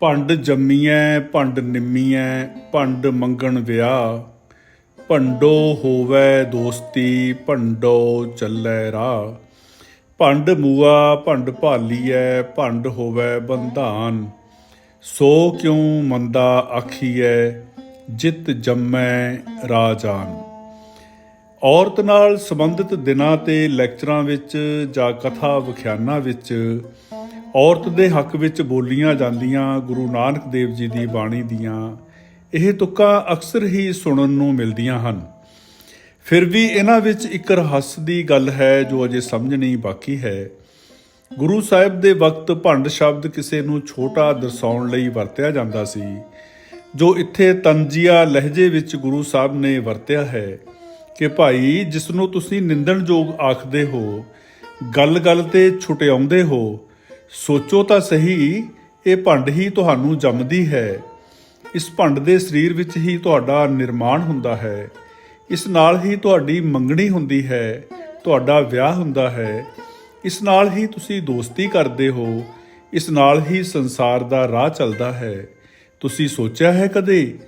ਭੰਡ ਜੰਮੀਐ, ਭੰਡ ਨਿੰਮੀਐ, ਭੰਡ ਮੰਗਣ ਵਿਆਹ। ਭੰਡੋ ਹੋਵੇ ਦੋਸਤੀ, ਭੰਡੋ ਚੱਲੈ ਰਾਹ। ਭੰਡ ਮੂਆ, ਭੰਡ ਭਾਲੀਐ, ਭੰਡ ਹੋਵੇ ਬੰਧਾਨ। ਸੋ ਕਿਉ ਮੰਦਾ ਆਖੀਐ, ਜਿਤ ਜੰਮੈ ਰਾਜਾਨ। ਔਰਤ ਨਾਲ ਸੰਬੰਧਿਤ ਦਿਨਾਂ ਤੇ ਲੈਕਚਰਾਂ ਵਿੱਚ ਜਾਂ ਕਥਾ ਵਿਖਿਆਨਾਂ ਵਿੱਚ ਔਰਤ ਦੇ ਹੱਕ ਵਿੱਚ ਬੋਲੀਆਂ ਜਾਂਦੀਆਂ ਗੁਰੂ ਨਾਨਕ ਦੇਵ ਜੀ ਦੀ ਬਾਣੀ ਦੀਆਂ, ਇਹ ਤੁਕਾਂ ਅਕਸਰ ਹੀ ਸੁਣਨ ਨੂੰ ਮਿਲਦੀਆਂ ਹਨ। ਫਿਰ ਵੀ ਇਹਨਾਂ ਵਿੱਚ ਇੱਕ ਰਹੱਸ ਦੀ ਗੱਲ ਹੈ ਜੋ ਅਜੇ ਸਮਝਣੀ ਬਾਕੀ ਹੈ। ਗੁਰੂ ਸਾਹਿਬ ਦੇ ਵਕਤ ਭੰਡ ਸ਼ਬਦ ਕਿਸੇ ਨੂੰ ਛੋਟਾ ਦਰਸਾਉਣ ਲਈ ਵਰਤਿਆ ਜਾਂਦਾ ਸੀ, ਜੋ ਇੱਥੇ ਤੰਜੀਆ ਲਹਿਜੇ ਵਿੱਚ ਗੁਰੂ ਸਾਹਿਬ ਨੇ ਵਰਤਿਆ ਹੈ ਕਿ ਭਾਈ ਜਿਸ ਨੂੰ ਤੁਸੀਂ ਨਿੰਦਣਯੋਗ ਆਖਦੇ ਹੋ, ਗੱਲ-ਗੱਲ ਤੇ ਛੁਟਿਆਉਂਦੇ ਹੋ ਸੋਚੋ ਤਾਂ ਸਹੀ, ਇਹ ਭੰਡ ਹੀ ਤੁਹਾਨੂੰ ਜੰਮਦੀ ਹੈ। ਇਸ ਭੰਡ ਦੇ ਸਰੀਰ ਵਿੱਚ ਹੀ ਤੁਹਾਡਾ ਨਿਰਮਾਣ ਹੁੰਦਾ ਹੈ। ਇਸ ਨਾਲ ਹੀ ਤੁਹਾਡੀ ਮੰਗਣੀ ਹੁੰਦੀ ਹੈ, ਤੁਹਾਡਾ ਵਿਆਹ ਹੁੰਦਾ ਹੈ। ਇਸ ਨਾਲ ਹੀ ਤੁਸੀਂ ਦੋਸਤੀ ਕਰਦੇ ਹੋ, ਇਸ ਨਾਲ ਹੀ ਸੰਸਾਰ ਦਾ ਰਾਹ ਚੱਲਦਾ ਹੈ। ਤੁਸੀਂ ਸੋਚਿਆ ਹੈ ਕਦੇ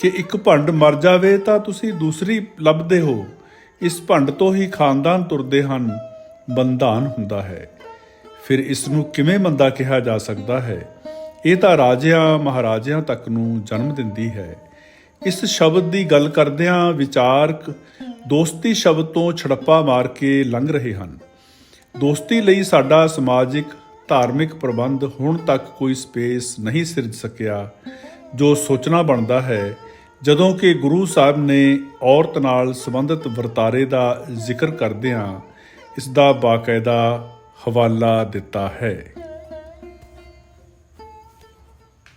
ਕਿ ਇੱਕ ਭੰਡ ਮਰ ਜਾਵੇ ਤਾਂ ਤੁਸੀਂ ਦੂਸਰੀ ਲੱਭਦੇ ਹੋ? ਇਸ ਭੰਡ ਤੋਂ ਹੀ ਖਾਨਦਾਨ ਤੁਰਦੇ ਹਨ, ਬੰਧਾਨ ਹੁੰਦਾ ਹੈ। ਫਿਰ ਇਸ ਨੂੰ ਕਿਵੇਂ ਮੰਦਾ ਕਿਹਾ ਜਾ ਸਕਦਾ ਹੈ? ਇਹ ਤਾਂ ਰਾਜਿਆਂ, ਮਹਾਰਾਜਿਆਂ ਤੱਕ ਨੂੰ ਜਨਮ ਦਿੰਦੀ ਹੈ। ਇਸ ਸ਼ਬਦ ਦੀ ਗੱਲ ਕਰਦਿਆਂ ਵਿਚਾਰਕ ਦੋਸਤੀ ਸ਼ਬਦ ਤੋਂ ਛੜੱਪਾ ਮਾਰ ਕੇ ਲੰਘ ਰਹੇ ਹਨ। ਦੋਸਤੀ ਲਈ ਸਾਡਾ ਸਮਾਜਿਕ, ਧਾਰਮਿਕ ਪ੍ਰਬੰਧ ਹੁਣ ਤੱਕ ਕੋਈ ਸਪੇਸ ਨਹੀਂ ਸਿਰਜ ਸਕਿਆ, ਜੋ ਸੋਚਣਾ ਬਣਦਾ ਹੈ, ਜਦੋਂ ਕਿ ਗੁਰੂ ਸਾਹਿਬ ਨੇ ਔਰਤ ਨਾਲ ਸੰਬੰਧਿਤ ਵਰਤਾਰੇ ਦਾ ਜ਼ਿਕਰ ਕਰਦਿਆਂ ਇਸ ਦਾ ਬਾਕਾਇਦਾ ਹਵਾਲਾ ਦਿੱਤਾ ਹੈ।